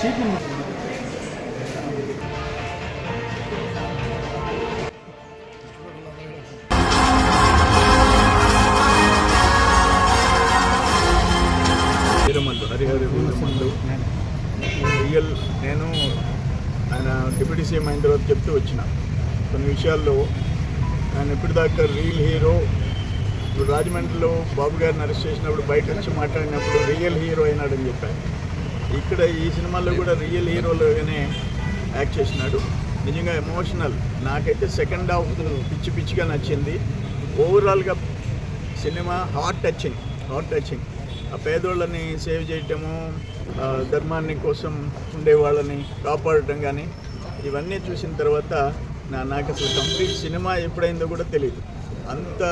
Seat హరిహరి Veeramallu real నేను ఆయన deputy CM అయిన తర్వాత చెప్తూ వచ్చిన కొన్ని విషయాల్లో. ఆయన ఇప్పటిదాకా రియల్ హీరో. ఇప్పుడు రాజమండ్రిలో బాబు గారిని అరెస్ట్ చేసినప్పుడు బయట వచ్చి మాట్లాడినప్పుడు రియల్ హీరో అయినాడని చెప్పారు. ఇక్కడ ఈ సినిమాలో కూడా రియల్ హీరోలుగానే యాక్ట్ చేసినాడు. నిజంగా ఎమోషనల్ నాకైతే సెకండ్ హాఫ్ పిచ్చి పిచ్చిగా నచ్చింది. ఓవరాల్గా cinema heart touching heart touching ఆ పేదోళ్ళని సేవ్ చేయటము ధర్మాన్ని కోసం ఉండే వాళ్ళని కాపాడటం కానీ ఇవన్నీ చూసిన తర్వాత నా నాకు అసలు కంప్లీట్ సినిమా ఎప్పుడైందో కూడా తెలియదు అంత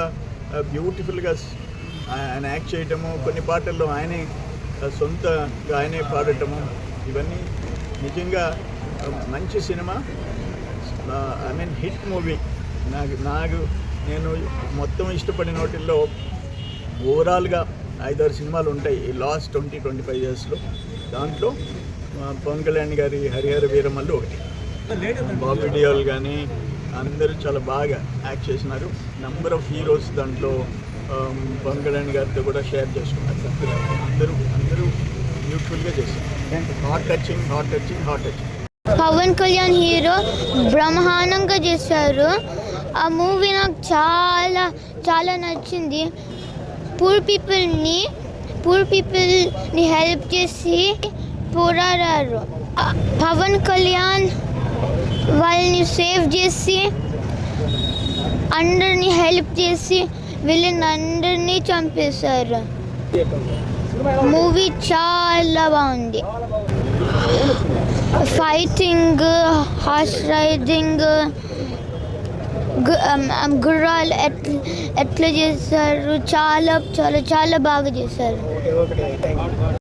బ్యూటిఫుల్గా ఆయన యాక్ట్ చేయటము కొన్ని పాటల్లో ఆయనే సొంతగా ఆయనే పాడటము ఇవన్నీ నిజంగా మంచి cinema. I mean hit movie. నాకు నాకు నేను మొత్తం ఇష్టపడిన వాటిల్లో ఓవరాల్గా ఐదారు సినిమాలు ఉంటాయి. ఈ లాస్ట్ ట్వంటీ ట్వంటీ ఫైవ్ ఇయర్స్లో. దాంట్లో పవన్ కళ్యాణ్ గారి హరిహర వీరమల్లు ఒకటి. బాబీ డియోల్ కానీ అందరూ చాలా బాగా యాక్ట్ చేసినారు. నంబర్ ఆఫ్ హీరోస్ దాంట్లో పవన్ కళ్యాణ్ గారితో కూడా షేర్ చేసుకున్నారు. అందరూ చేశారు touching touching touching Pawan Kalyan hero బ్రహ్మాండంగా చేశారు. ఆ మూవీ నాకు చాలా చాలా నచ్చింది. పూర్ పీపుల్ని పూర్ పీపుల్ని హెల్ప్ చేసి పోరాడారు. పవన్ కళ్యాణ్ వాళ్ళని సేవ్ చేసి అందరినీ హెల్ప్ చేసి వీళ్ళని అందరినీ చంపేశారు. మూవీ చాలా బాగుంది. ఫైటింగ్ హార్స్ రైడింగ్ గుర్రాలు ఎట్లా ఎట్లా చేశారు? చాలా చాలా చాలా బాగా చేశారు.